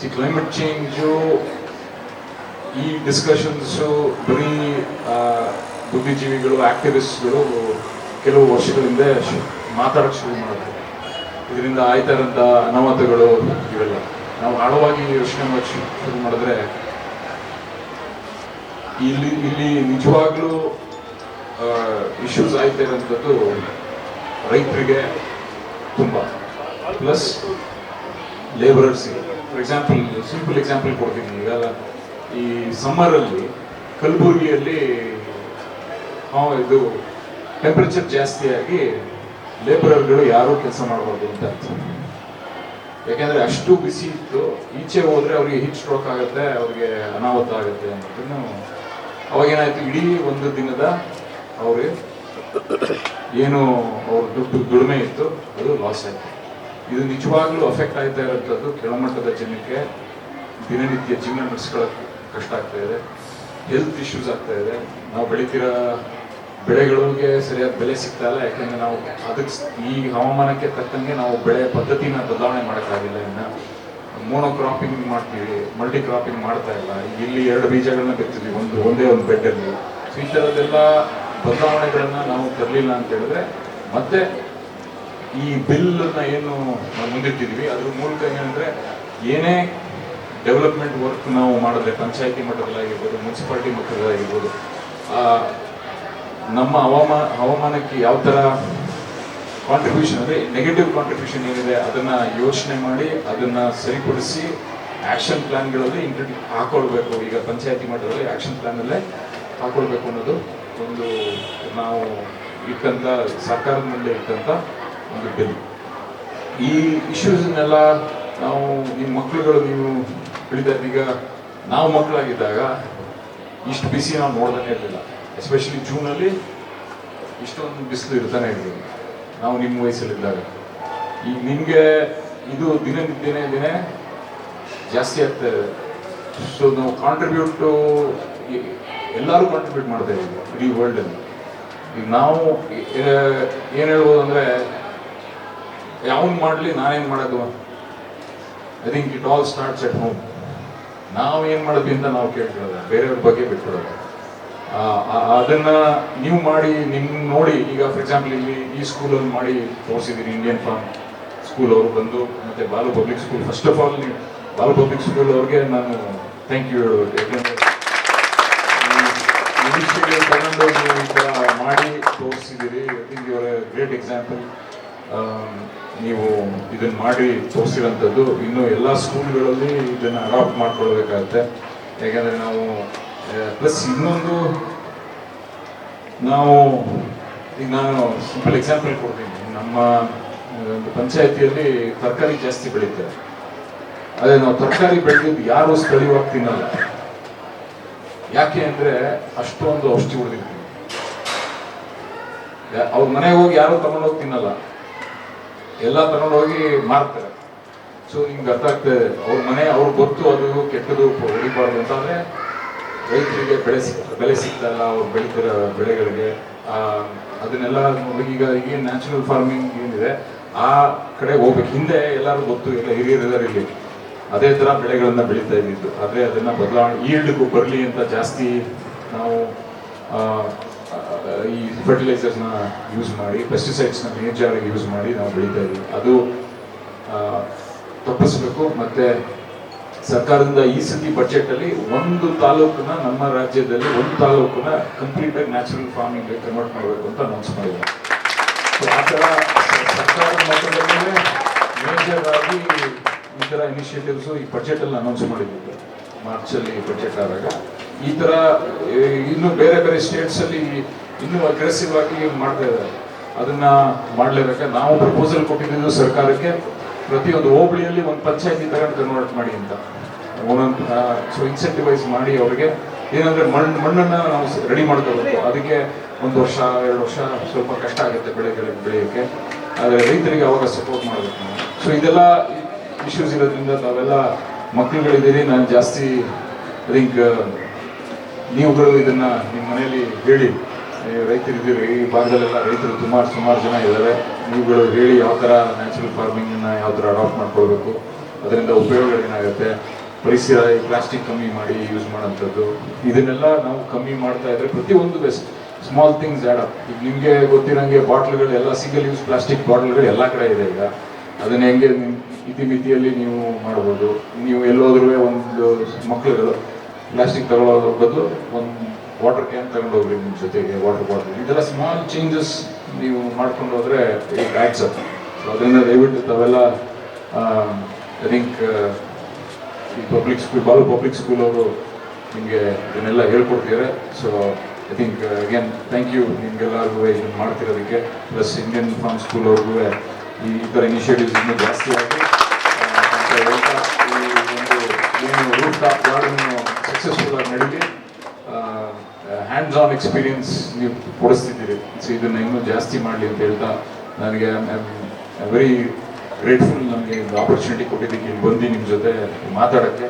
C climate change ಈ discussions ಬರೀ ಬುದ್ಧಿಜೀವಿಗಳು ಆಕ್ಟಿವಿಸ್ಟ್ಗಳು ಕೆಲವು ವರ್ಷಗಳಿಂದ ಹಿಂದೆ ಶುರು ಮಾಡಿದ್ರು. ಇದರಿಂದ ಆಯ್ತಾ ಇರೋಂಥ ಅನಾಹುತಗಳು ಇವೆಲ್ಲ. ನಾವು ಆಳವಾಗಿ ಯೋಚನೆ ಮಾಡಿ ಶುರು ಮಾಡಿದ್ರೆ, ಇಲ್ಲಿ ಇಲ್ಲಿ ನಿಜವಾಗ್ಲೂ ಇಶ್ಯೂಸ್ ಆಯ್ತಾ ಇರೋಂಥದ್ದು ರೈತರಿಗೆ ತುಂಬ. ಪ್ಲಸ್ ಲೇಬರರ್ಸಿಗೆ ಫಾರ್ ಎಕ್ಸಾಂಪಲ್ ಸಿಂಪಲ್ ಎಕ್ಸಾಂಪಲ್ ಕೊಡ್ತೀನಿ ಈಗ ಈ ಸಮ್ಮರಲ್ಲಿ ಕಲಬುರಗಿಯಲ್ಲಿ ಇದು ಟೆಂಪರೇಚರ್ ಜಾಸ್ತಿ ಆಗಿ ಲೇಬರರ್ಗಳು ಯಾರೂ ಕೆಲಸ ಮಾಡಬಾರ್ದು ಅಂತ. ಯಾಕೆಂದ್ರೆ ಅಷ್ಟು ಬಿಸಿ ಇತ್ತು, ಈಚೆ ಹೋದ್ರೆ ಅವ್ರಿಗೆ ಹೀಟ್ ಸ್ಟ್ರೋಕ್ ಆಗುತ್ತೆ, ಅವ್ರಿಗೆ ಅನಾಹುತ ಆಗುತ್ತೆ ಅನ್ನೋದನ್ನು ಅವಾಗೇನಾಯ್ತು ಇಡೀ ಒಂದು ದಿನದ ಅವ್ರಿಗೆ ಏನು, ಅವ್ರ ದುಡ್ಡು ದುಡಿಮೆ ಇತ್ತು, ಅದು ಲಾಸ್ ಆಯ್ತು ಇದು ನಿಜವಾಗ್ಲೂ ಅಫೆಕ್ಟ್ ಆಯ್ತಾ ಇರೋಂಥದ್ದು ಕೆಳಮಟ್ಟದ ಜನಕ್ಕೆ ದಿನನಿತ್ಯ ಜೀವನ ನಡೆಸ್ಕೊಳ್ಳೋಕೆ ಕಷ್ಟ ಆಗ್ತಾ ಇದೆ. ಹೆಲ್ತ್ ಇಶ್ಯೂಸ್ ಆಗ್ತಾ ಇದೆ. ನಾವು ಬೆಳಿತಿರೋ ಬೆಳೆಗಳಿಗೆ ಸರಿಯಾದ ಬೆಲೆ ಸಿಗ್ತಾ ಇಲ್ಲ. ಯಾಕಂದ್ರೆ ನಾವು ಅದಕ್ಕೆ ಈ ಹವಾಮಾನಕ್ಕೆ ತಕ್ಕಂಗೆ ನಾವು ಬೆಳೆ ಪದ್ಧತಿನ ಬದಲಾವಣೆ ಮಾಡೋಕ್ಕಾಗಿಲ್ಲ ಇನ್ನು. ಮೋನೋ ಕ್ರಾಪಿಂಗ್ ಮಾಡ್ತೀವಿ ಮಲ್ಟಿ ಕ್ರಾಪಿಂಗ್ ಮಾಡ್ತಾ ಇಲ್ಲ. ಇಲ್ಲಿ ಎರಡು ಬೀಜಗಳನ್ನ ಬಿತ್ತಿದ್ವಿ ಒಂದು, ಒಂದೇ ಒಂದು ಬೆಡ್ಡಲ್ಲಿ ಸೊ ಈ ಥರದ್ದೆಲ್ಲ ಬದಲಾವಣೆಗಳನ್ನ ನಾವು ತರಲಿಲ್ಲ ಅಂತ ಹೇಳಿದ್ರೆ ಮತ್ತೆ ಈ ಬಿಲ್ನ ಏನು ನಾವು ಮುಂದಿಟ್ಟಿದ್ವಿ, ಅದ್ರ ಮೂಲಕ ಏನಂದ್ರೆ ಏನೇ ಡೆವಲಪ್ಮೆಂಟ್ ವರ್ಕ್ ನಾವು ಮಾಡಿದ್ರೆ, ಪಂಚಾಯತಿ ಮಟ್ಟದಲ್ಲಾಗಿರ್ಬೋದು ಮುನ್ಸಿಪಾಲಿಟಿ ಮಟ್ಟದಲ್ಲಾಗಿರ್ಬೋದು ನಮ್ಮ ಹವಾಮಾನ ಹವಾಮಾನಕ್ಕೆ ಯಾವ ಥರ ಕಾಂಟ್ರಿಬ್ಯೂಷನ್ ಅಂದರೆ ನೆಗೆಟಿವ್ ಕಾಂಟ್ರಿಬ್ಯೂಷನ್ ಏನಿದೆ, ಅದನ್ನ ಯೋಚನೆ ಮಾಡಿ, ಅದನ್ನ ಸರಿಪಡಿಸಿ ಆಕ್ಷನ್ ಪ್ಲ್ಯಾನ್ಗಳಲ್ಲಿ ಇಂಕ್ಲೂಡ್ ಹಾಕೊಳ್ಬೇಕು. ಈಗ ಪಂಚಾಯತಿ ಮಟ್ಟದಲ್ಲಿ ಆಕ್ಷನ್ ಪ್ಲ್ಯಾನಲ್ಲೇ ಹಾಕೊಳ್ಬೇಕು ಅನ್ನೋದು ಒಂದು ನಾವು ಇಟ್ಟಂತ, ಸರ್ಕಾರದ ಮುಂದೆ ಇಟ್ಟಂತ ಬಿಲ್ ಈ ಇಶ್ಯೂಸನ್ನೆಲ್ಲ ನಾವು ನಿಮ್ಮ ಮಕ್ಕಳುಗಳು ನೀವು ಬೆಳೀತಾ ಈಗ ನಾವು ಮಕ್ಕಳಾಗಿದ್ದಾಗ ಇಷ್ಟು ಬಿಸಿ ನಾವು ನೋಡ್ತಾನೆ ಇರಲಿಲ್ಲ. ಎಸ್ಪೆಷಲಿ ಜೂನಲ್ಲಿ ಇಷ್ಟೊಂದು ಬಿಸಿಲು ಇರ್ತಾನೆ ಇರಲಿಲ್ಲ. ನಾವು ನಿಮ್ಮ ವಯಸ್ಸಲ್ಲಿದ್ದಾಗ. ಈಗ ನಿಮಗೆ ಇದು ದಿನ ದಿನೇ ದಿನೇ ಜಾಸ್ತಿ ಆಗ್ತಾ ಇದೆ. ಸೊ ನಾವು ಕಾಂಟ್ರಿಬ್ಯೂಟು ಎಲ್ಲರೂ ಕಾಂಟ್ರಿಬ್ಯೂಟ್ ಮಾಡ್ತಾ ಇದ್ದೀವಿ. ಇಡೀ ವರ್ಲ್ಡಲ್ಲಿ ಈಗ ನಾವು ಏನು ಹೇಳ್ಬೋದು ಅಂದರೆ ಯಾವನ್ ಮಾಡಲಿ ನಾನೇನು ಮಾಡೋದು? I think it all starts at home ನಾವು ಏನು ಮಾಡೋದು ಅಂತ ನಾವು ಕೇಳ್ಕೊಳ್ಳೋದು, ಬೇರೆಯವ್ರ ಬಗ್ಗೆ ಆ- ಅದನ್ನ ನೀವು ಮಾಡಿ, ನಿಮ್ ನೋಡಿ, ಈಗ ಫಾರ್ ಎಕ್ಸಾಂಪಲ್ ಇಲ್ಲಿ ಈ ಸ್ಕೂಲಲ್ಲಿ ಮಾಡಿ ತೋರಿಸಿದ್ದೀನಿ ಇಂಡಿಯನ್ ಫಾರ್ಮ್ ಸ್ಕೂಲ್ ಅವರು ಬಂದು, ಮತ್ತೆ Balu public school first of all Balu public school ಅವ್ರಿಗೆ ನಾನು ಥ್ಯಾಂಕ್ ಯು ಹೇಳ್ಬೇಕು ಮಾಡಿ ತೋರಿಸಿದ್ದೀರಿ I think your great example ನೀವು ಇದನ್ನ ಮಾಡಿ ತೋರಿಸಿರೋಂಥದ್ದು ಇನ್ನು ಎಲ್ಲ ಸ್ಕೂಲ್ಗಳಲ್ಲಿ ಇದನ್ನ ಅಡಾಪ್ಟ್ ಮಾಡ್ಕೊಳ್ಬೇಕಾಗತ್ತೆ ಯಾಕಂದ್ರೆ ನಾವು ಪ್ಲಸ್ ಇನ್ನೊಂದು, ನಾವು, ಈಗ ನಾನು ಸಿಂಪಲ್ ಎಕ್ಸಾಂಪಲ್ ಕೊಡ್ತೀನಿ. ನಮ್ಮ ಒಂದು ಪಂಚಾಯತಿಯಲ್ಲಿ ತರಕಾರಿ ಜಾಸ್ತಿ ಬೆಳೀತಾರೆ. ಅದೇ ನಾವು ತರಕಾರಿ ಬೆಳೆದಿದ್ದು ಯಾರು ಸ್ಥಳೀಯವಾಗಿ ತಿನ್ನಲ್ಲ. ಯಾಕೆ ಅಂದರೆ ಅಷ್ಟೊಂದು ಔಷಧಿ ಹೊಡೆದಿರ್ತೀವಿ. ಅವ್ರ ಮನೆಗೆ ಹೋಗಿ ಯಾರು ತಗೊಂಡೋಗಿ ತಿನ್ನಲ್ಲ. ಎಲ್ಲ ತಗೊಂಡೋಗಿ ಮಾರ್ತಾರೆ. ಸೊ ನಿಮ್ಗೆ ಅರ್ಥ ಆಗ್ತದೆ ಅವ್ರ ಮನೆ ಅವ್ರಿಗೆ ಗೊತ್ತು ಅದು ಕೆಟ್ಟದು ಹೊಡಿಬಾರ್ದು ಅಂತಂದ್ರೆ ರೈತರಿಗೆ ಬೆಳೆ ಸಿಕ್ ಬೆಲೆ ಸಿಗ್ತಲ್ಲ ಅವ್ರು ಬೆಳೀತಿರೋ ಬೆಳೆಗಳಿಗೆ. ಅದನ್ನೆಲ್ಲ ಈಗ ಈಗ ನ್ಯಾಚುರಲ್ ಫಾರ್ಮಿಂಗ್ ಏನಿದೆ, ಆ ಕಡೆ ಹೋಗ್ಬೇಕು. ಹಿಂದೆ ಎಲ್ಲರೂ ಗೊತ್ತು, ಎಲ್ಲ ಹಿರಿಯರಿದ್ದಾರೆ ಇಲ್ಲಿ. ಅದೇ ತರ ಬೆಳೆಗಳನ್ನು ಬೆಳೀತಾ ಇದ್ದಿದ್ದು. ಆದ್ರೆ ಅದನ್ನ ಬದಲಾವಣೆ, ಈಲ್ಡ್ಗೂ ಬರಲಿ ಅಂತ ಜಾಸ್ತಿ ನಾವು ಆ, ಆ, ಈ ಫರ್ಟಿಲೈಸರ್ಸ್ನ ಯೂಸ್ ಮಾಡಿ ಪೆಸ್ಟಿಸೈಡ್ಸ್ನ ಮೇಜರ್ ಯೂಸ್ ಮಾಡಿ ನಾವು ಬೆಳೀತಾ ಇದ್ದೀವಿ. ಅದು ತಪ್ಪಿಸ್ಬೇಕು ಮತ್ತೆ ಸರ್ಕಾರದಿಂದ ಈ ಸತಿ ಬಜೆಟ್ ಅಲ್ಲಿ ಒಂದು ತಾಲೂಕನ್ನ ನಮ್ಮ ರಾಜ್ಯದಲ್ಲಿ ಒಂದು ತಾಲೂಕನ್ನ ಕಂಪ್ಲೀಟ್ ಆಗಿ ನ್ಯಾಚುರಲ್ ಫಾರ್ಮಿಂಗ್ ಕನ್ವರ್ಟ್ ಮಾಡಬೇಕು ಅಂತ ಅನೌನ್ಸ್ ಮಾಡಿದ್ದಾರೆ. ಸೊ ಆ ಥರ ಸ- ಸರ್ಕಾರದ ಮಟ್ಟದಲ್ಲೇ ಮೇಜರ್ ಆಗಿ ಈ ಥರ ಇನಿಷಿಯೇಟಿವ್ಸ್ ಈ ಬಜೆಟಲ್ಲಿ ಅನೌನ್ಸ್ ಅಲ್ಲಿ ಬಜೆಟ್ ಆದಾಗ ಈ ಏ, ಇನ್ನು ಬೇರೆ ಬೇರೆ ಸ್ಟೇಟ್ಸ್ ಅಲ್ಲಿ ಇನ್ನೂ ಅಗ್ರೆಸಿವ್ ಆಗಿ ಮಾಡ್ತಾ ಇದ್ದಾರೆ. ಅದನ್ನ ಮಾಡ್ಲೇಬೇಕು. ನಾವು ಪ್ರಪೋಸಲ್ ಕೊಟ್ಟಿದ್ದು ಸರ್ಕಾರಕ್ಕೆ ಪ್ರತಿಯೊಂದು ಹೋಬಳಿಯಲ್ಲಿ ಒಂದು ಪಂಚಾಯತಿ ತಗೊಂಡು ಕನ್ವರ್ಟ್ ಮಾಡಿ ಅಂತ. ಒಂದೊಂದು ಸೊ ಇನ್ಸೆಂಟಿವೈಸ್ ಮಾಡಿ ಅವರಿಗೆ. ಏನಂದ್ರೆ ಮಣ್ಣು ಮಣ್ಣನ್ನ ನಾವು ರೆಡಿ ಮಾಡ್ಕೋಬೇಕು. ಅದಕ್ಕೆ ಒಂದು ವರ್ಷ, ಎರಡು ವರ್ಷ ಸ್ವಲ್ಪ ಕಷ್ಟ ಆಗುತ್ತೆ ಬೆಳೆಗಳ ಬೆಳೆಯೋಕ್ಕೆ. ಆದರೆ ರೈತರಿಗೆ ಅವಾಗ ಸಪೋರ್ಟ್ ಮಾಡಬೇಕು ಸೊ ಇದೆಲ್ಲ ಇಶ್ಯೂಸ್ ಇರೋದ್ರಿಂದ ನಾವೆಲ್ಲ ಮಕ್ಕಳುಗಳಿದ್ದೀರಿ ನಾನು ಜಾಸ್ತಿ ಐ ಥಿಂಕ್ ನೀವುಗಳು ಇದನ್ನು ನಿಮ್ಮ ಮನೆಯಲ್ಲಿ ಹೇಳಿ. ಏ, ರೈತರಿದ್ದೀರಿ ಈ ಭಾಗದಲ್ಲೆಲ್ಲ ರೈತರು ಸುಮಾರು ಸುಮಾರು ಜನ ಇದ್ದಾರೆ. ನೀವುಗಳು ಹೇಳಿ ಯಾವ ಥರ ನ್ಯಾಚುರಲ್ ಫಾರ್ಮಿಂಗನ್ನ ಯಾವ ಥರ ಅಡಾಪ್ಟ್ ಮಾಡ್ಕೊಳ್ಬೇಕು ಅದರಿಂದ ಉಪಯೋಗಗಳೇನಾಗುತ್ತೆ ಪರಿಸರ ಪ್ಲಾಸ್ಟಿಕ್ ಕಮ್ಮಿ ಮಾಡಿ ಯೂಸ್ ಮಾಡೋಂಥದ್ದು ಇದನ್ನೆಲ್ಲ ನಾವು ಕಮ್ಮಿ ಮಾಡ್ತಾ ಇದ್ರೆ ಪ್ರತಿಯೊಂದು ಬೆಸ್ಟ್ ಸ್ಮಾಲ್ ಥಿಂಗ್ಸ್ ಆ್ಯಡ್ ಈಗ ನಿಮಗೆ ಗೊತ್ತಿರೋಂಗೆ ಬಾಟ್ಲ್ಗಳು ಎಲ್ಲ ಸಿಂಗಲ್ ಯೂಸ್ ಪ್ಲಾಸ್ಟಿಕ್ ಬಾಟ್ಲ್ಗಳು ಎಲ್ಲ ಕಡೆ ಇದೆ ಈಗ. ಅದನ್ನ ಹೆಂಗೆ ಇತಿ ಇತಿಮಿತಿಯಲ್ಲಿ ನೀವು ಮಾಡ್ಬೋದು. ನೀವು ಎಲ್ಲೋದ್ರೂ ಒಂದು ಮಕ್ಕಳುಗಳು ಪ್ಲಾಸ್ಟಿಕ್ ತಗೊಳ್ಳೋದ್ರ ಒಂದು ವಾಟರ್ ಕ್ಯಾನ್ ತಗೊಂಡು ಹೋಗ್ರಿ ನಿಮ್ಮ ಜೊತೆಗೆ ವಾಟರ್ ಬಾಟಲ್ ಇದೆಲ್ಲ ಸ್ಮಾಲ್ ಚೇಂಜಸ್ ನೀವು ಮಾಡ್ಕೊಂಡು ಹೋದ್ರೆ ಇಟ್ ಅಪ್ ಸೊ ಅದರಿಂದ ದಯವಿಟ್ಟು ತಾವೆಲ್ಲ ಐ ಥಿಂಕ್ ಈ public school Balu public school ಅವರು ನಿಮಗೆ ಇದನ್ನೆಲ್ಲ ಹೇಳ್ಕೊಡ್ತಿದ್ದಾರೆ so I think again thank you ನಿಮ್ಗೆಲ್ಲರಿಗೂ ಇದನ್ನು ಮಾಡ್ತಿರೋದಕ್ಕೆ. ಪ್ಲಸ್ ಇಂಡಿಯನ್ ಫಾರ್ಮ್ ಸ್ಕೂಲ್ ಅವ್ರಿಗೂ ಈ ಥರ ಇನಿಷಿಯೇಟಿವ್ಸ್ ಇನ್ನೂ ಜಾಸ್ತಿ ಆಗಿ ಈ ಒಂದು, ಏನು ರೂಟ್ ಟಾಪ್ ಗಾರ್ಡನ್ ಸಕ್ಸಸ್ಫುಲ್ ಆಗಿ ನಡೀಲಿ. ಹ್ಯಾಂಡ್ಸ್ ಆನ್ ಎಕ್ಸ್ಪೀರಿಯನ್ಸ್ ನೀವು ಕೊಡಿಸ್ತಿದ್ದೀರಿ. ಸೊ ಇದನ್ನು ಇನ್ನೂ ಜಾಸ್ತಿ ಮಾಡಲಿ ಅಂತ ಹೇಳ್ತಾ ನನಗೆ ವೆರಿ ಗ್ರೇಟ್ಫುಲ್ ನಮಗೆ ಒಂದು ಆಪರ್ಚುನಿಟಿ ಕೊಟ್ಟಿದ್ದಕ್ಕೆ ಬಂದು ನಿಮ್ಮ ಜೊತೆ ಮಾತಾಡೋಕ್ಕೆ.